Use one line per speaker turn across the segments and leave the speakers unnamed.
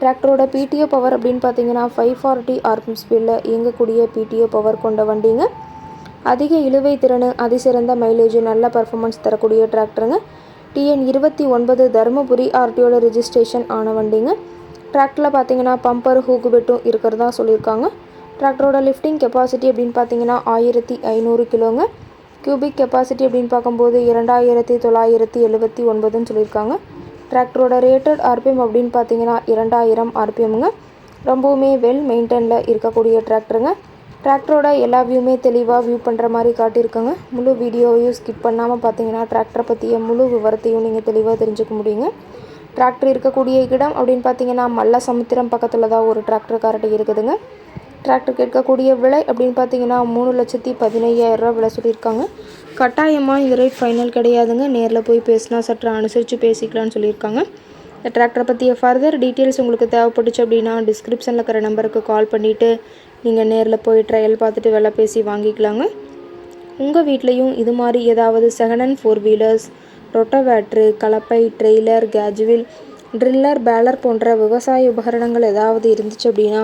டிராக்டரோட PTO power அப்படின்னு பார்த்தீங்கன்னா ஃபைவ் ஃபார்ட்டி ஆர்பிஎம் ஸ்பீடில் இயங்கக்கூடிய பிடிஓ பவர் கொண்ட வண்டிங்க. அதிக இழுவை திறன் அதிசிறந்த மைலேஜ் நல்ல பர்ஃபார்மன்ஸ் தரக்கூடிய டிராக்டருங்க டிஎன் இருபத்தி ஒன்பது தருமபுரி ஆர்டிஓட ரிஜிஸ்ட்ரேஷன் ஆன வண்டிங்க. டிராக்டரில் பார்த்தீங்கன்னா பம்பர் ஹூக்கு பெட்டும் இருக்கிறதா சொல்லியிருக்காங்க. டிராக்டரோட லிஃப்டிங் கெப்பாசிட்டி அப்படின்னு பார்த்தீங்கன்னா ஆயிரத்தி ஐநூறு கிலோங்க. கியூபிக் கெப்பாசிட்டி அப்படின்னு பார்க்கும்போது இரண்டாயிரத்தி தொள்ளாயிரத்தி எழுபத்தி ஒன்பதுன்னு சொல்லியிருக்காங்க. டிராக்டரோட ரேட்டட் ஆர்பிஎம் அப்படின்னு பார்த்தீங்கன்னா இரண்டாயிரம் ஆர்பிஎம்ங்க. ரொம்பவுமே வெல் மெயின்டைனில் இருக்கக்கூடிய டிராக்டருங்க. டிராக்டரோட எல்லா வியூமே தெளிவாக வியூ பண்ணுற மாதிரி காட்டியிருக்காங்க. முழு வீடியோவையும் ஸ்கிப் பண்ணாமல் பார்த்தீங்கன்னா டிராக்டரை பற்றிய முழு விவரத்தையும் நீங்கள் தெளிவாக தெரிஞ்சுக்க முடியுங்க. டிராக்டர் இருக்கக்கூடிய இடம் அப்படின்னு பார்த்தீங்கன்னா மல்ல சமுத்திரம் பக்கத்தில் தான் ஒரு டிராக்டர் காரட்டை இருக்குதுங்க. டிராக்டருக்கு இருக்கக்கூடிய விலை அப்படின்னு பார்த்தீங்கன்னா மூணு லட்சத்தி பதினையாயிரரூவா விலை சொல்லியிருக்காங்க. கட்டாயமாக இந்த ரேட் ஃபைனல் கிடையாதுங்க. நேரில் போய் பேசினா சற்று அனுசரித்து பேசிக்கலாம்னு சொல்லியிருக்காங்க. இந்த டிராக்டரை பற்றிய ஃபர்தர் டீட்டெயில்ஸ் உங்களுக்கு தேவைப்பட்டுச்சு அப்படின்னா டிஸ்கிரிப்ஷனில் இருக்கிற நம்பருக்கு கால் பண்ணிவிட்டு நீங்கள் நேரில் போய் ட்ரையல் பார்த்துட்டு விலை பேசி வாங்கிக்கலாங்க. உங்கள் வீட்லேயும் இது மாதிரி ஏதாவது second hand four wheelers rotavator கலப்பை ட்ரெய்லர் கேஜுவில் ட்ரில்லர் பேலர் போன்ற விவசாய உபகரணங்கள் ஏதாவது இருந்துச்சு அப்படின்னா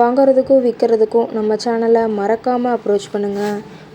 வாங்குறதுக்கும் விற்கிறதுக்கும் நம்ம சேனலை மறக்காமல் அப்ரோச் பண்ணுங்கள்